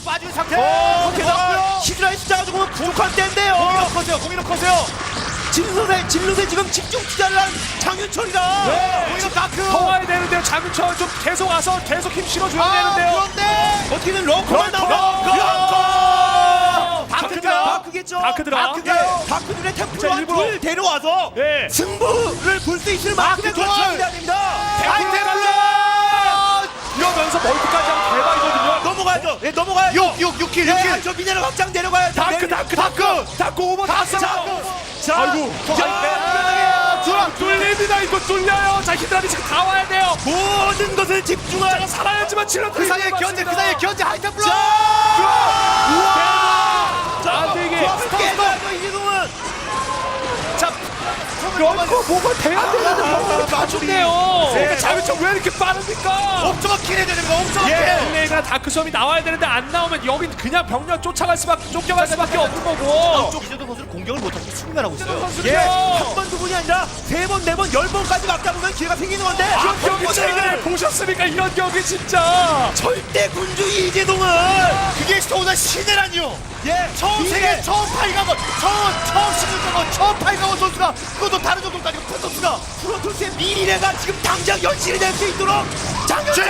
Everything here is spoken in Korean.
뒤로 빠지는 상태. 어, 어. 히드라의 숫자가 조금 부족한 때인데요. 공이로 커세요. 공이로 커세요. 진로세 진로세 지금 집중 투자를 한 장윤철이다. 네. 공이로 다크. 더 와야 되는데요. 장윤철 좀 계속 와서 계속 힘 실어줘야 아, 되는데요. 그런데 어떻게든! 나오면 럭커! 다크가 다크가! 다크겠죠. 다크들아. 다크가 다크 눈에 자, 템플러. 둘 데려와서 예. 승부를 볼 수 있을 만큼의 다크 됩니다. 아이템블러. 이러면서 멀티까지 하면 대박이거든요. 넘어가야죠. 예, 넘어가야죠. 6 6 6킬 예, 6킬. 저 미네랄 확장 내려가야 다크 다크 다크 다크 오버 다 자, 아이고. 자, 뚫어. 뚫립니다 이거 뚫려요. 자 히드라리 지금 다 와야 돼요. 모든 것을 집중할 살아야지만 치료 그 사이에 견제 그 사이에 견제 하이템블러. 자, 안 되게. 런커 뭐가 돼야 되는데. 네. 장윤철 왜 이렇게 빠릅니까? 옥저가 킬해야 되는 거. 옥저가 예, 킬. 다크섬이 나와야 되는데 안 나오면 여긴 그냥 병력 쫓아갈 수밖에 쫓겨갈 수밖에 없는 거고. 쪽 이재동 선수는 공격을 못하고 수비만 하고 있어요. 예, 한 번 두 번이 아니라 세 번, 네 번, 열 번까지 막다 보면 기회가 생기는 건데 이런 경기 첫 최근에 보셨습니까? 이런 경기 진짜. 절대 군주의 이재동은 그게 스토우나 신이라니요. 예, 처음 이게 세계 처음 8강원 처음 처음 16강원 처음 8강원 선수가 그것도 다른 정도까지 큰 선수가 프로토스의 미래가 지금 당장 연실이 될 수 있도록 장윤철!